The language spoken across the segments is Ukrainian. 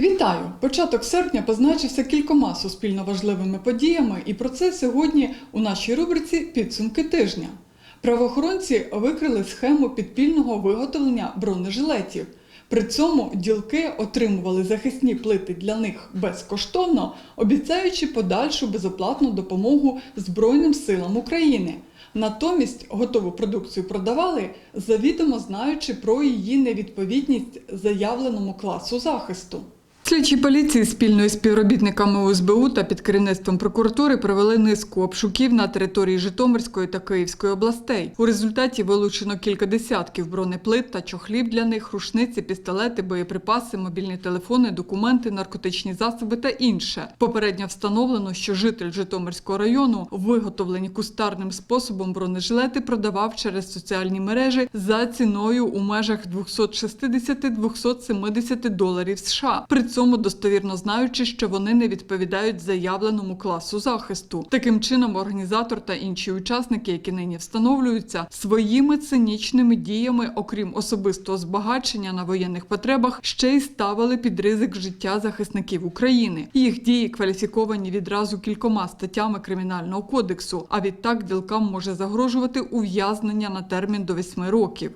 Вітаю! Початок серпня позначився кількома суспільно важливими подіями, і про це сьогодні у нашій рубриці Підсумки тижня. Правоохоронці викрили схему підпільного виготовлення бронежилетів. При цьому ділки отримували захисні плити для них безкоштовно, обіцяючи подальшу безоплатну допомогу Збройним силам України. Натомість готову продукцію продавали, завідомо знаючи про її невідповідність заявленому класу захисту. Слідчі поліції спільно із співробітниками УСБУ та під керівництвом прокуратури провели низку обшуків на території Житомирської та Київської областей. У результаті вилучено кілька десятків бронеплит та чохлів для них, рушниці, пістолети, боєприпаси, мобільні телефони, документи, наркотичні засоби та інше. Попередньо встановлено, що житель Житомирського району виготовлені кустарним способом бронежилети продавав через соціальні мережі за ціною у межах 260-270 доларів США. При цьому достовірно знаючи, що вони не відповідають заявленому класу захисту. Таким чином, організатор та інші учасники, які нині встановлюються, своїми цинічними діями, окрім особистого збагачення на воєнних потребах, ще й ставили під ризик життя захисників України. Їх дії кваліфіковані відразу кількома статтями кримінального кодексу. А відтак ділкам може загрожувати ув'язнення на термін до 8 років.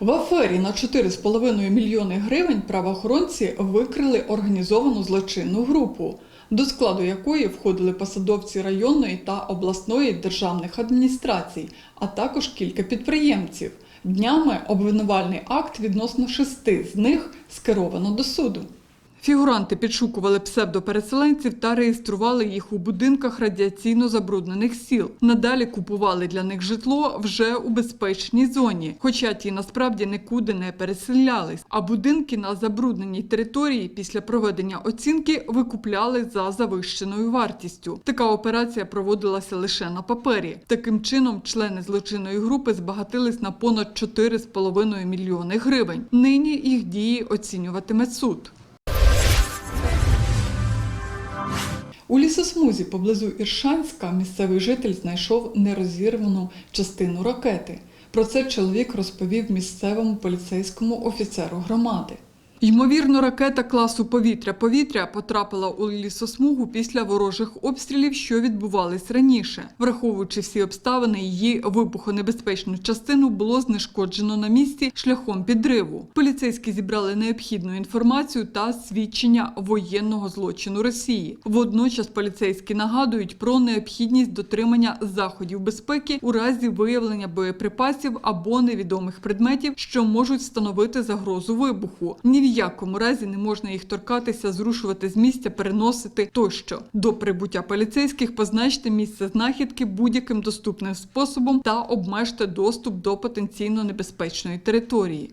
В афері на 4,5 мільйони гривень правоохоронці викрили організовану злочинну групу, до складу якої входили посадовці районної та обласної державних адміністрацій, а також кілька підприємців. Днями обвинувальний акт відносно шести з них скеровано до суду. Фігуранти підшукували псевдопереселенців та реєстрували їх у будинках радіаційно забруднених сіл. Надалі купували для них житло вже у безпечній зоні, хоча ті насправді нікуди не переселялись. А будинки на забрудненій території після проведення оцінки викупляли за завищеною вартістю. Така операція проводилася лише на папері. Таким чином, члени злочинної групи збагатились на понад 4,5 мільйони гривень. Нині їх дії оцінюватиме суд. У лісосмузі поблизу Іршанська місцевий житель знайшов нерозірвану частину ракети. Про це чоловік розповів місцевому поліцейському офіцеру громади. Ймовірно, ракета класу повітря-повітря потрапила у лісосмугу після ворожих обстрілів, що відбувались раніше. Враховуючи всі обставини, її вибухонебезпечну частину було знешкоджено на місці шляхом підриву. Поліцейські зібрали необхідну інформацію та свідчення воєнного злочину Росії. Водночас поліцейські нагадують про необхідність дотримання заходів безпеки у разі виявлення боєприпасів або невідомих предметів, що можуть становити загрозу вибуху. Ні в якому разі не можна їх торкатися, зрушувати з місця, переносити тощо. До прибуття поліцейських позначте місце знахідки будь-яким доступним способом та обмежте доступ до потенційно небезпечної території.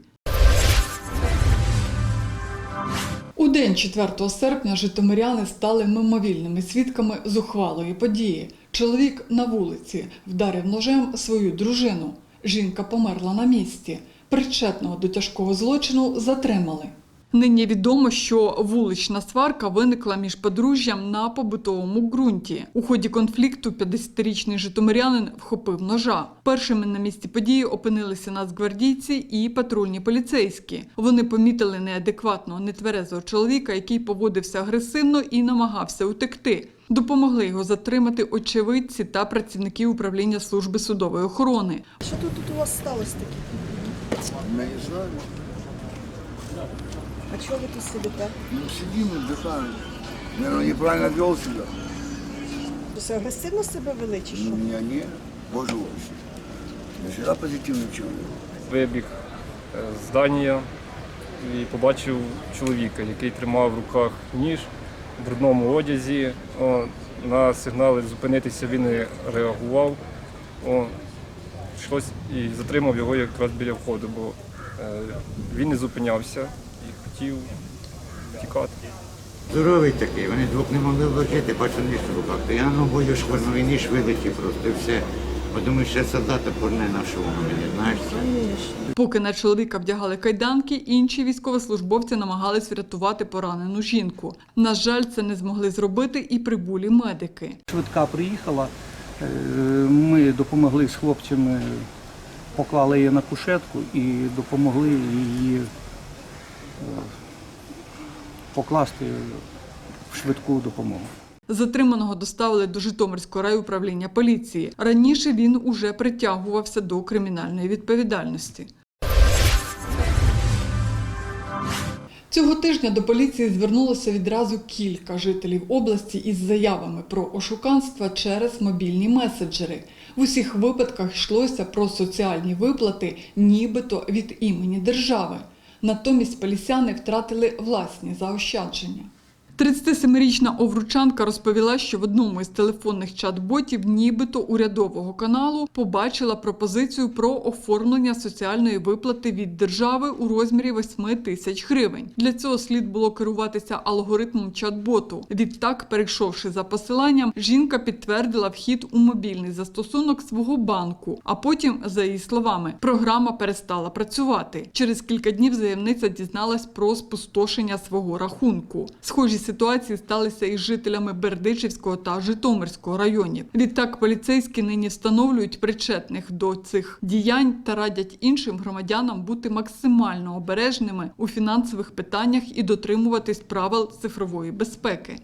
У день 4 серпня житомиряни стали мимовільними свідками зухвалої події. Чоловік на вулиці вдарив ножем свою дружину. Жінка померла на місці. Причетного до тяжкого злочину затримали. Нині відомо, що вулична сварка виникла між подружжям на побутовому ґрунті. У ході конфлікту 50-річний житомирянин вхопив ножа. Першими на місці події опинилися нацгвардійці і патрульні поліцейські. Вони помітили неадекватного нетверезого чоловіка, який поводився агресивно і намагався утекти. Допомогли його затримати очевидці та працівники управління служби судової охорони. Що тут, тут у вас сталося таке? Не знаю. А чого ви тут сидите? Ну, сидим, отдыхаем. Наверное, неправильно вел себя. Ви агресивно себе вели чи що? Ну, меня не, боже упаси. Я всегда позитивный человек. вибіг е, з здання і побачив чоловіка, який тримав в руках ніж в брудному одязі. О, на сигнали зупинитися він не реагував. О, щось і затримав його якраз біля входу, бо е, він не зупинявся і хотів тікати. Здоровий такий, вони двох не могли вложити, бачу ніж в руках. То я ногою швирнув і ніж вилетів просто і все. Бо думаю, ще солдата порне нашого мені, знаєш. Поки на чоловіка вдягали кайданки, інші військовослужбовці намагались врятувати поранену жінку. На жаль, це не змогли зробити і прибулі медики. Швидка приїхала, е, ми допомогли з хлопцями, поклали її на кушетку і допомогли її покласти в швидку допомогу. Затриманого доставили до Житомирського райуправління поліції. Раніше він уже притягувався до кримінальної відповідальності. Цього тижня до поліції звернулося відразу кілька жителів області із заявами про ошуканства через мобільні меседжери. В усіх випадках йшлося про соціальні виплати, нібито від імені держави. Натомість полісяни втратили власні заощадження. 37-річна овручанка розповіла, що в одному із телефонних чат-ботів, нібито урядового каналу, побачила пропозицію про оформлення соціальної виплати від держави у розмірі 8 тисяч гривень. Для цього слід було керуватися алгоритмом чат-боту. Відтак, перейшовши за посиланням, жінка підтвердила вхід у мобільний застосунок свого банку. А потім, за її словами, програма перестала працювати. Через кілька днів заявниця дізналась про спустошення свого рахунку. Схожі ситуації сталися із жителями Бердичівського та Житомирського районів. Відтак поліцейські нині встановлюють причетних до цих діянь та радять іншим громадянам бути максимально обережними у фінансових питаннях і дотримуватись правил цифрової безпеки.